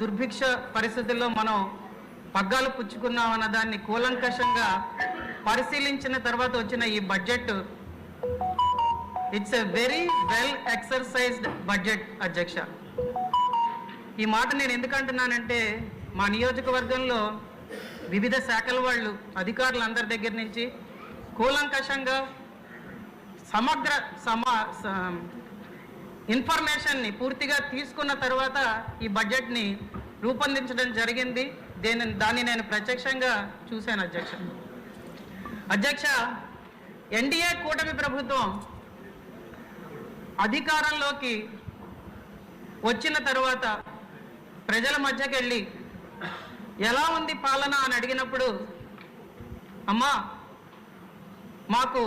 దుర్భిక్ష పరిస్థితుల్లో మనం పగ్గాలు పుచ్చుకున్నాం అన్న దాన్ని కూలంకషంగా పరిశీలించిన తర్వాత వచ్చిన ఈ budget it's a very well exercised budget అధ్యక్ష. ఈ మాట నేను ఎందుకు అంటున్నానంటే మా నియోజకవర్గంలో వివిధ శాఖల వాళ్ళు అధికారులు అందరి దగ్గర నుంచి కూలంకషంగా సమగ్ర సమా ఇన్ఫర్మేషన్ని పూర్తిగా తీసుకున్న తర్వాత ఈ బడ్జెట్ని రూపొందించడం జరిగింది. దేని దాన్ని నేను ప్రత్యక్షంగా చూశాను అధ్యక్ష. అధ్యక్ష ఎన్డీఏ కూటమి ప్రభుత్వం అధికారంలోకి వచ్చిన తర్వాత ప్రజల మధ్యకెళ్ళి ఎలా ఉంది పాలన అని అడిగినప్పుడు అమ్మా మాకు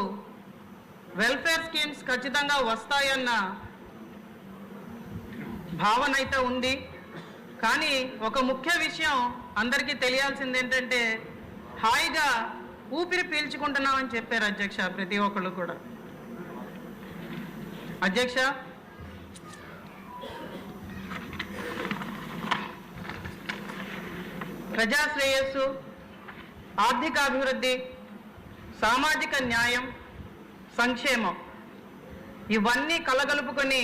వెల్ఫేర్ స్కీమ్స్ ఖచ్చితంగా వస్తాయన్న భావన అయితే ఉంది. కానీ ఒక ముఖ్య విషయం అందరికీ తెలియాల్సింది ఏంటంటే హాయిగా ఊపిరి పీల్చుకుంటున్నామని చెప్పారు అధ్యక్ష ప్రతి ఒక్కళ్ళు కూడా. అధ్యక్ష? ప్రజా శ్రేయస్సు ఆర్థిక అభివృద్ధి సామాజిక న్యాయం సంక్షేమం. ఇవన్నీ కలగలుపుకొని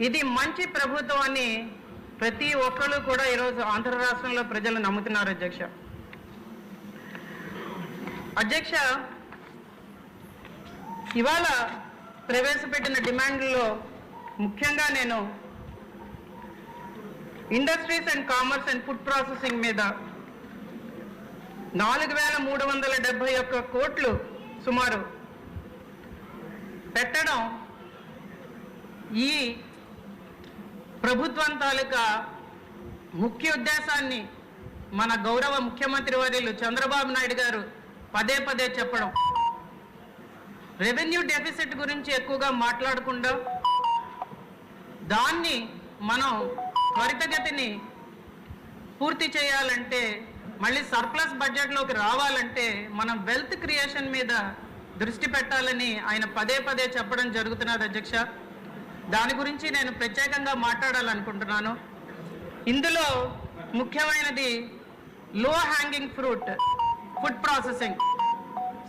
ఇది మంచి ప్రభుత్వం అని ప్రతి ఒక్కరు కూడా ఈరోజు ఆంధ్ర రాష్ట్రంలో ప్రజలు నమ్ముతున్నారు అధ్యక్ష. అధ్యక్ష ఇవాళ ప్రవేశపెట్టిన డిమాండ్లో ముఖ్యంగా నేను industries and commerce and food processing మీద నాలుగు వేల మూడు వందల డెబ్బై ఒక్క కోట్లు సుమారు పెట్టడం ఈ ప్రభుత్వం తాలూకా ముఖ్య ఉద్దేశాన్ని మన గౌరవ ముఖ్యమంత్రి వర్యులు చంద్రబాబు నాయుడు గారు పదే పదే చెప్పడం. రెవెన్యూ డెఫిసిట్ గురించి ఎక్కువగా మాట్లాడకుండా దాన్ని మనం త్వరితగతిని పూర్తి చేయాలంటే మళ్ళీ సర్ప్లస్ బడ్జెట్లోకి రావాలంటే మనం వెల్త్ క్రియేషన్ మీద దృష్టి పెట్టాలని ఆయన పదే పదే చెప్పడం జరుగుతున్నది అధ్యక్ష. దాని గురించి నేను ప్రత్యేకంగా మాట్లాడాలనుకుంటున్నాను. ఇందులో ముఖ్యమైనది low hanging fruit food processing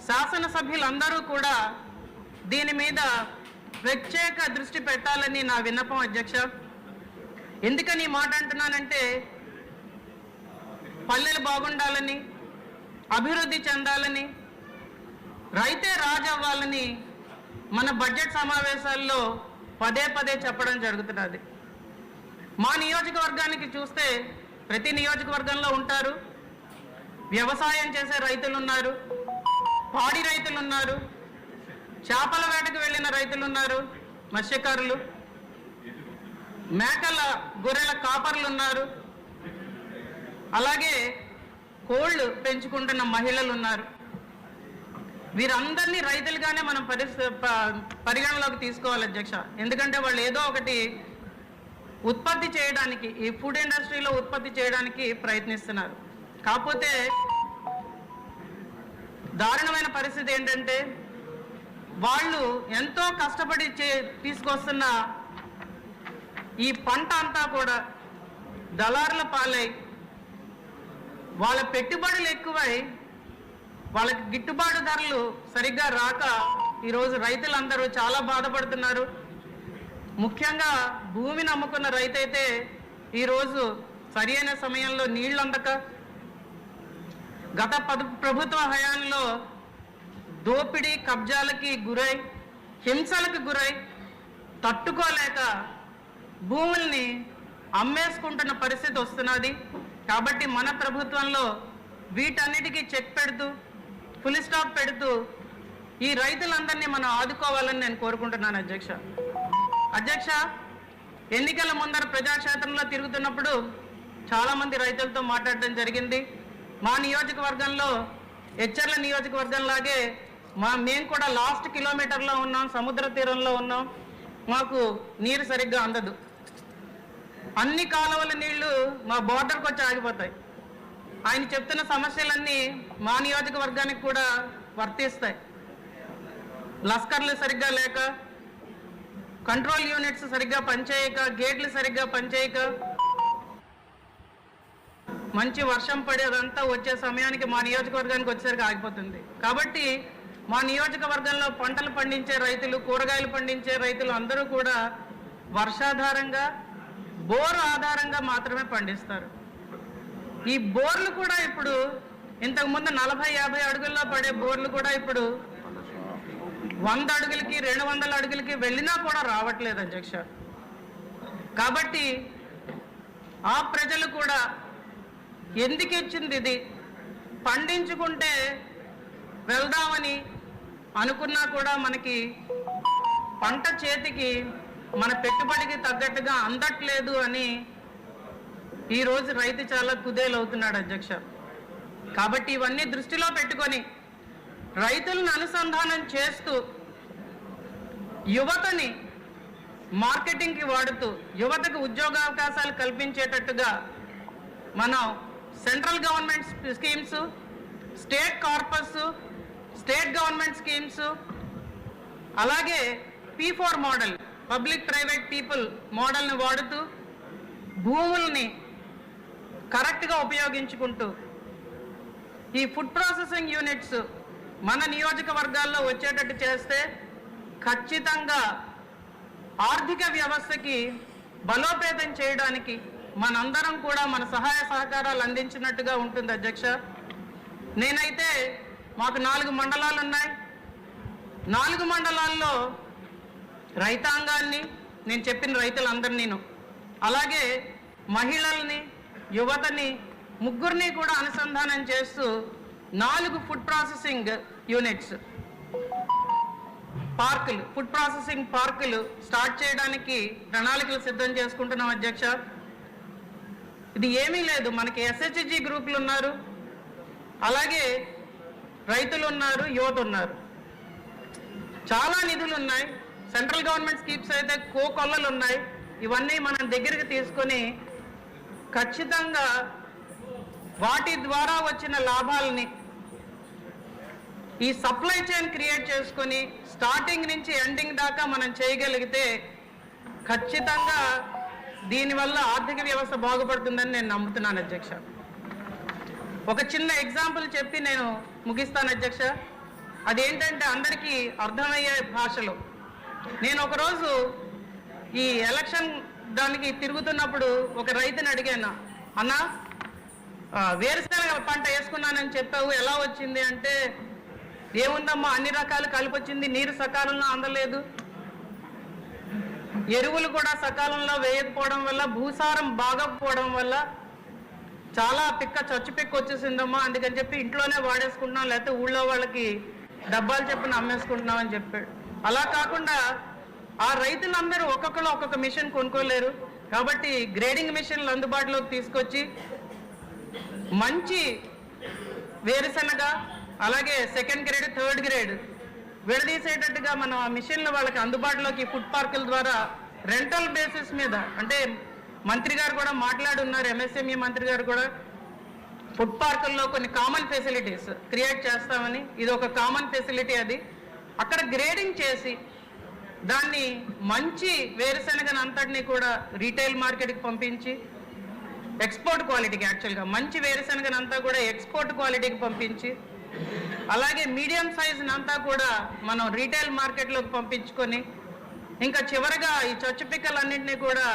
శాసనసభ్యులందరూ కూడా దీని మీద ప్రత్యేక దృష్టి పెట్టాలని నా విన్నపం అధ్యక్ష. ఎందుకని మాట అంటున్నానంటే పల్లెలు బాగుండాలని అభివృద్ధి చెందాలని రైతే రాజు అవ్వాలని మన బడ్జెట్ సమావేశాల్లో పదే పదే చెప్పడం జరుగుతున్నది. మా నియోజకవర్గానికి చూస్తే ప్రతి నియోజకవర్గంలో ఉంటారు. వ్యవసాయం చేసే రైతులు ఉన్నారు పాడి రైతులు ఉన్నారు చేపల వేటకు వెళ్ళిన రైతులు ఉన్నారు మత్స్యకారులు. మేకల గొర్రెల కాపర్లు ఉన్నారు అలాగే కోళ్ళు పెంచుకుంటున్న మహిళలు ఉన్నారు వీరందరినీ రైతులుగానే మనం పరి పరిగణలోకి తీసుకోవాలి అధ్యక్ష. ఎందుకంటే వాళ్ళు ఏదో ఒకటి ఉత్పత్తి చేయడానికి ఈ ఫుడ్ ఇండస్ట్రీలో ఉత్పత్తి చేయడానికి ప్రయత్నిస్తున్నారు. కాకపోతే దారుణమైన పరిస్థితి ఏంటంటే వాళ్ళు ఎంతో కష్టపడి చే తీసుకొస్తున్న ఈ పంట అంతా కూడా దళారుల పాలై వాళ్ళ పెట్టుబడులు ఎక్కువై వాళ్ళకి గిట్టుబాటు ధరలు సరిగ్గా రాక ఈరోజు రైతులందరూ చాలా బాధపడుతున్నారు. ముఖ్యంగా భూమిని అమ్ముకున్న రైతైతే ఈరోజు సరి అయిన సమయంలో నీళ్ళు అందక గత ప్రభుత్వ హయాంలో దోపిడీ కబ్జాలకి గురై హింసలకు గురై తట్టుకోలేక భూముల్ని అమ్మేసుకుంటున్న పరిస్థితి వస్తున్నది. కాబట్టి మన ప్రభుత్వంలో వీటన్నిటికీ చెక్ పెడుతూ ఫుల్ స్టాప్ పెడుతూ ఈ రైతులందరినీ మనం ఆదుకోవాలని నేను కోరుకుంటున్నాను అధ్యక్ష. అధ్యక్ష ఎన్నికల ముందర ప్రజాక్షేత్రంలో తిరుగుతున్నప్పుడు చాలామంది రైతులతో మాట్లాడడం జరిగింది. మా నియోజకవర్గంలో హెచ్చర్ల నియోజకవర్గంలాగే మా మేము కూడా లాస్ట్ కిలోమీటర్లో ఉన్నాం సముద్ర తీరంలో ఉన్నాం. మాకు నీరు సరిగ్గా అందదు. అన్ని కాలువల నీళ్ళు మా బోర్డర్కి వచ్చి ఆగిపోతాయి. ఆయన చెప్తున్న సమస్యలన్నీ మా నియోజకవర్గానికి కూడా వర్తిస్తాయి. లస్కర్లు సరిగ్గా లేక కంట్రోల్ యూనిట్స్ సరిగ్గా పనిచేయక గేట్లు సరిగ్గా పనిచేయక మంచి వర్షం పడి అదంతా వచ్చే సమయానికి మా నియోజకవర్గానికి వచ్చేసరికి ఆగిపోతుంది. కాబట్టి మా నియోజకవర్గంలో పంటలు పండించే రైతులు కూరగాయలు పండించే రైతులు అందరూ కూడా వర్షాధారంగా బోరు ఆధారంగా మాత్రమే పండిస్తారు. ఈ బోర్లు కూడా ఇప్పుడు ఇంతకు ముందు నలభై యాభై అడుగుల్లో పడే బోర్లు కూడా ఇప్పుడు వంద అడుగులకి రెండు వందల అడుగులకి వెళ్ళినా కూడా రావట్లేదు అధ్యక్ష. కాబట్టి ఆ ప్రజలు కూడా ఎందుకు ఇచ్చింది ఇది? పండించుకుంటే వెళ్దామని అనుకున్నా కూడా మనకి పంట చేతికి మన పెట్టుబడికి తగ్గట్టుగా అందట్లేదు అని ఈరోజు రైతు చాలా కుదేలవుతున్నాడు అధ్యక్ష. కాబట్టి ఇవన్నీ దృష్టిలో పెట్టుకొని రైతులను అనుసంధానం చేస్తూ యువతని మార్కెటింగ్కి వాడుతూ యువతకు ఉద్యోగావకాశాలు కల్పించేటట్టుగా మనం central government schemes state corpus state government schemes అలాగే P four model public private people మోడల్ని వాడుతూ భూముల్ని కరెక్ట్గా ఉపయోగించుకుంటూ. ఈ ఫుడ్ ప్రాసెసింగ్ యూనిట్స్ మన నియోజకవర్గాల్లో వచ్చేటట్టు చేస్తే ఖచ్చితంగా ఆర్థిక వ్యవస్థకి బలోపేతం చేయడానికి మనందరం కూడా మన సహాయ సహకారాలు అందించినట్టుగా ఉంటుంది అధ్యక్ష. నేనైతే మాకు నాలుగు మండలాలు ఉన్నాయి. నాలుగు మండలాల్లో రైతాంగాన్ని నేను చెప్పిన రైతులందరినీ నేను అలాగే మహిళల్ని యువతని ముగ్గురిని కూడా అనుసంధానం చేస్తూ నాలుగు ఫుడ్ ప్రాసెసింగ్ యూనిట్స్ పార్కులు ఫుడ్ ప్రాసెసింగ్ పార్కులు స్టార్ట్ చేయడానికి ప్రణాళికలు సిద్ధం చేసుకుంటున్నాం అధ్యక్ష. ఇది ఏమీ లేదు మనకి ఎస్హెచ్జి గ్రూపులు ఉన్నారు. అలాగే రైతులు ఉన్నారు యువత ఉన్నారు. చాలా నిధులు ఉన్నాయి. సెంట్రల్ గవర్నమెంట్ స్కీమ్స్ అయితే కో కొల్లలు ఉన్నాయి. ఇవన్నీ మనం దగ్గరికి తీసుకొని ఖచ్చితంగా వాటి ద్వారా వచ్చిన లాభాలని ఈ సప్లై చైన్ క్రియేట్ చేసుకొని స్టార్టింగ్ నుంచి ఎండింగ్ దాకా మనం చేయగలిగితే ఖచ్చితంగా దీనివల్ల ఆర్థిక వ్యవస్థ బాగుపడుతుందని నేను నమ్ముతున్నాను అధ్యక్ష. ఒక చిన్న ఎగ్జాంపుల్ చెప్పి నేను ముగిస్తాను అధ్యక్ష. అదేంటంటే అందరికీ అర్థమయ్యే భాషలో. నేను ఒకరోజు ఈ ఎలక్షన్ దానికి తిరుగుతున్నప్పుడు ఒక రైతుని అడిగాను అన్నా వేరుశనగ పంట వేసుకున్నానని చెప్పావు ఎలా వచ్చింది అంటే ఏముందమ్మా అన్ని రకాలు కలిపి వచ్చింది నీరు సకాలంలో అందలేదు. ఎరువులు కూడా సకాలంలో వేయకపోవడం వల్ల భూసారం బాగకపోవడం వల్ల చాలా పిక్క చచ్చు పిక్క వచ్చేసిందమ్మా అందుకని చెప్పి ఇంట్లోనే వాడేసుకుంటున్నాం లేకపోతే ఊళ్ళో వాళ్ళకి డబ్బాలు చెప్పిన అమ్మేసుకుంటున్నాం అని చెప్పాడు. అలా కాకుండా ఆ రైతులందరూ ఒక్కొక్కరు ఒక్కొక్క మిషన్ కొనుక్కోలేరు. కాబట్టి గ్రేడింగ్ మిషన్లు అందుబాటులోకి తీసుకొచ్చి మంచి వేరుశనగ అలాగే సెకండ్ గ్రేడ్ థర్డ్ గ్రేడ్ విడదీసేటట్టుగా మనం ఆ మిషన్లు వాళ్ళకి అందుబాటులోకి ఫుడ్ పార్కుల ద్వారా రెంటల్ బేసిస్ మీద అంటే మంత్రి గారు కూడా మాట్లాడున్నారు ఎంఎస్ఎంఈ మంత్రి గారు కూడా. ఫుడ్ పార్కుల్లో కొన్ని కామన్ ఫెసిలిటీస్ క్రియేట్ చేస్తామని. ఇది ఒక కామన్ ఫెసిలిటీ అది. అక్కడ గ్రేడింగ్ చేసి దాన్ని మంచి వేరుశనగను అంతటిని కూడా రీటైల్ మార్కెట్కి పంపించి ఎక్స్పోర్ట్ క్వాలిటీకి యాక్చువల్గా మంచి వేరుశనగను అంతా కూడా ఎక్స్పోర్ట్ క్వాలిటీకి పంపించి అలాగే మీడియం సైజ్ని అంతా కూడా మనం రీటైల్ మార్కెట్లోకి పంపించుకొని ఇంకా చివరగా ఈ చచ్చు పిక్కలన్నింటినీ కూడా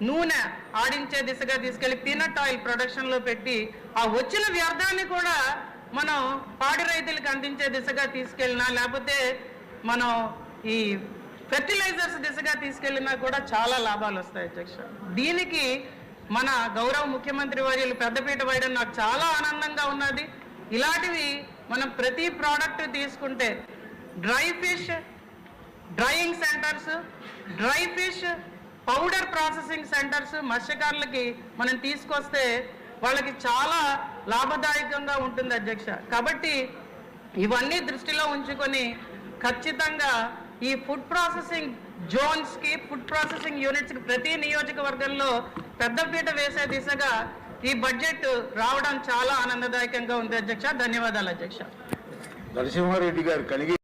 నూనె ఆడించే దిశగా తీసుకెళ్ళి పీనట్ ఆయిల్ ప్రొడక్షన్లో పెట్టి ఆ వచ్చిన వ్యర్థాన్ని కూడా మనం పాడి రైతులకు అందించే దిశగా తీసుకెళ్ళినా లేకపోతే మనం ఈ ఫెర్టిలైజర్స్ దిశగా తీసుకెళ్ళినా కూడా చాలా లాభాలు వస్తాయి అధ్యక్ష. దీనికి మన గౌరవ ముఖ్యమంత్రి వర్యులు పెద్దపీట వేయడం నాకు చాలా ఆనందంగా ఉన్నది. ఇలాంటివి మనం ప్రతి ప్రోడక్ట్ తీసుకుంటే dry fish drying centres dry fish powder processing centres మత్స్యకారులకి మనం తీసుకొస్తే వాళ్ళకి చాలా లాభదాయకంగా ఉంటుంది అధ్యక్ష. కాబట్టి ఇవన్నీ దృష్టిలో ఉంచుకొని ఖచ్చితంగా ఈ ఫుడ్ ప్రాసెసింగ్ జోన్స్కి ఫుడ్ ప్రాసెసింగ్ యూనిట్స్కి ప్రతి నియోజకవర్గంలో పెద్దపీట వేసే దిశగా ఈ బడ్జెట్ రావడం చాలా ఆనందదాయకంగా ఉంది అధ్యక్ష. ధన్యవాదాలు అధ్యక్ష. నరసింహారెడ్డి గారు కలిగి